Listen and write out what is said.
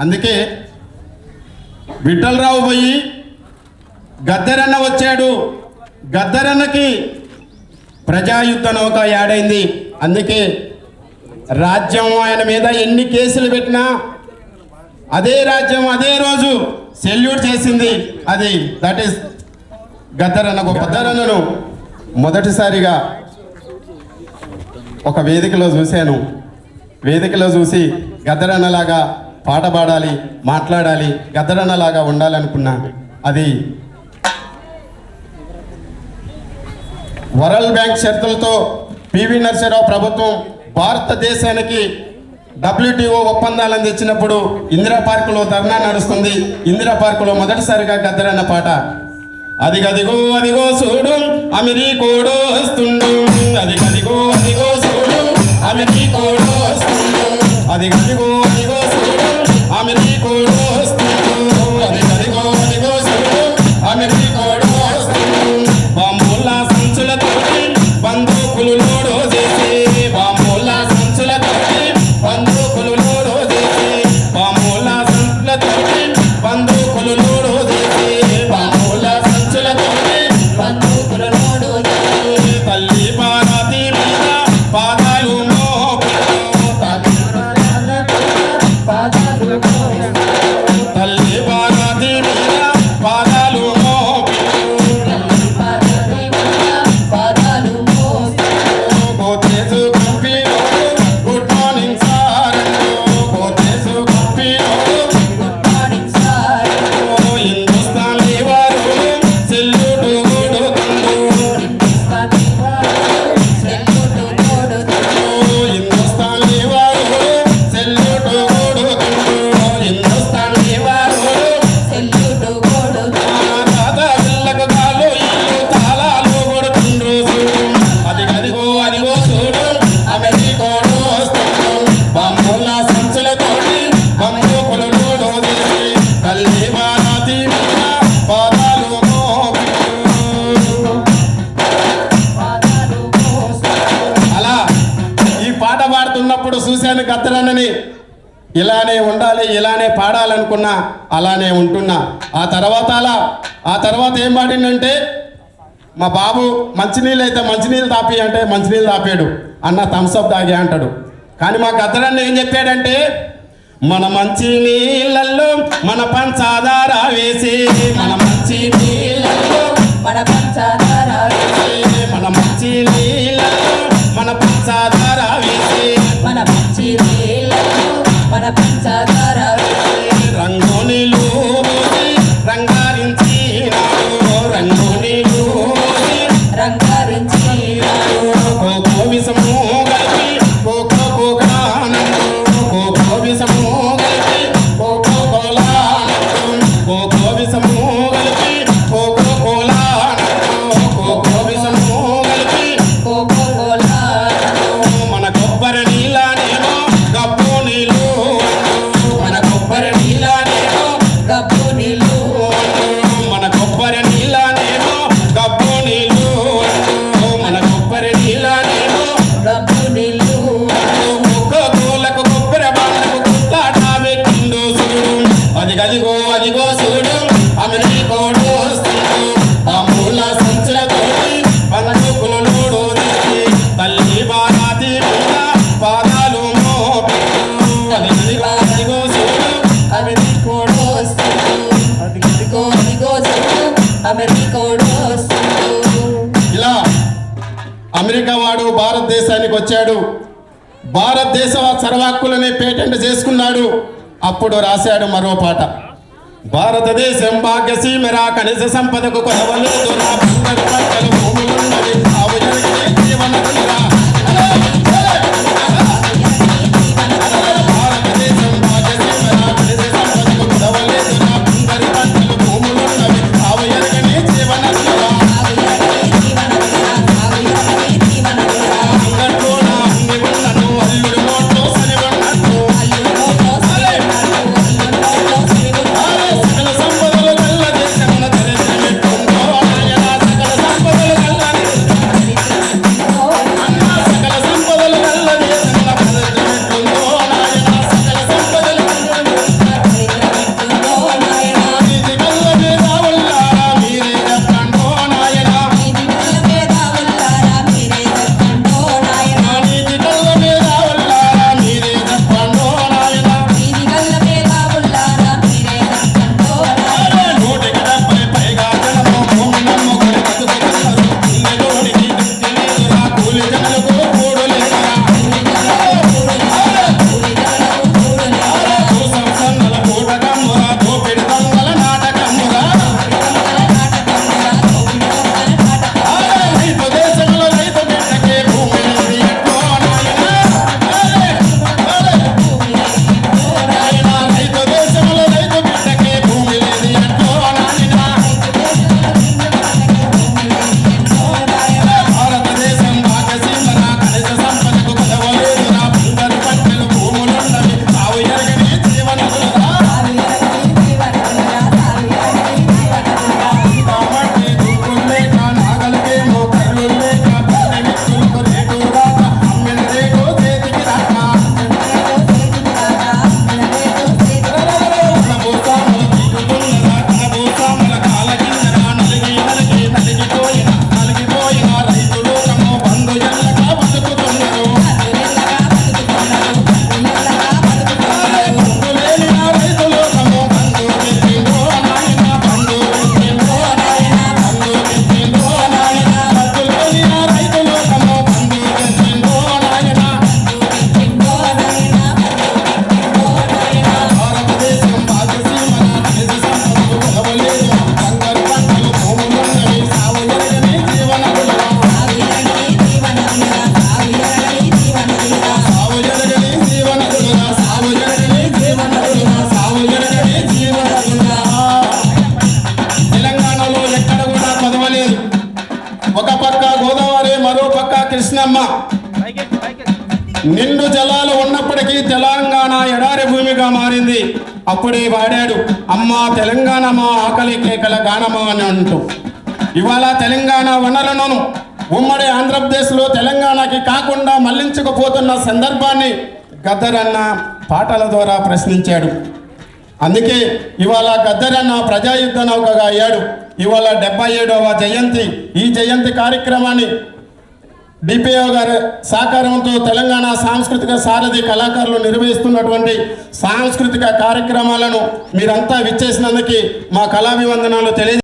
అందుకే విఠలరావు పోయి గద్దరన్న వచ్చాడు. గద్దరన్నకి ప్రజాయుద్ధ నౌక యాడైంది. అందుకే రాజ్యం ఆయన మీద ఎన్ని కేసులు పెట్టినా అదే రాజ్యం అదే రోజు సెల్యూట్ చేసింది. అది దట్ ఈస్ గద్దరన్న గద్దరన్నను మొదటిసారిగా ఒక వేదికలో చూశాను. వేదికలో చూసి గద్దరన్నలాగా పాట పాడాలి మాట్లాడాలి గద్దరన్నలాగా ఉండాలనుకున్నా అది వరల్డ్ బ్యాంక్ షరతులతో పివి నరసింహరావు ప్రభుత్వం భారతదేశానికి డబ్ల్యూటీఓ ఒప్పందాలను తెచ్చినప్పుడు ఇందిరా పార్కులో ధర్నా నడుస్తుంది. ఇందిరా పార్కులో మొదటిసారిగా గద్దరన్న పాట. అది గదిగో అదిగో చూడు అమెరికోడో వస్తుండు. అది గదిగో అదిగో చూడు అమెరికోడో వస్తుండు. అది అప్పుడు చూశాను గద్దరన్నని ఇలానే ఉండాలి ఇలానే పాడాలనుకున్నా అలానే ఉంటున్నా. ఆ తర్వాత అలా ఆ తర్వాత ఏం పాడిందంటే మా బాబు మంచినీళ్ళు అయితే మంచినీళ్ళు తాపి అంటే మంచినీళ్ళు తాపాడు అన్న థమ్స్అప్ తాగి అంటాడు. కానీ మా గద్దరన్న ఏం చెప్పాడంటే మన మంచి నీళ్ళల్లో మన పంచాదార వేసి మన మంచి నీళ్ళల్లో మన పంచదార మన మంచి మన పంచదార అమెరికా వాడు భారతదేశానికి వచ్చాడు. భారతదేశ సర్వాక్కులని పేటెంట్ చేసుకున్నాడు. అప్పుడు రాశాడు మరో పాట. భారతదేశం భాగ్యసీమరా కనీస సంపదకు కొలవలేదు. గద్దరమ్మ నిండు జలాలు ఉన్నప్పటికీ తెలంగాణ ఎడారి భూమిగా మారింది. అప్పుడే వాడాడు అమ్మా తెలంగాణ మా ఆకలి కేకల గానమా అని అంటూ. ఇవాళ తెలంగాణ వనరులను ఉమ్మడి ఆంధ్రప్రదేశ్లో తెలంగాణకి కాకుండా మళ్ళించకపోతున్న సందర్భాన్ని గద్దరన్న పాటల ద్వారా ప్రశ్నించాడు. అందుకే ఇవాళ గద్దరన్న ప్రజాయుద్ధ నౌకగా అయ్యాడు. ఇవాళ డెబ్బై ఏడవ జయంతి. ఈ జయంతి కార్యక్రమాన్ని డిపిఓ గారి సహకారంతో తెలంగాణ సాంస్కృతిక సారథి కళాకారులు నిర్వహిస్తున్నటువంటి సాంస్కృతిక కార్యక్రమాలను మీరంతా విచ్చేసినందుకు మా కళాభివందనాలు తెలియ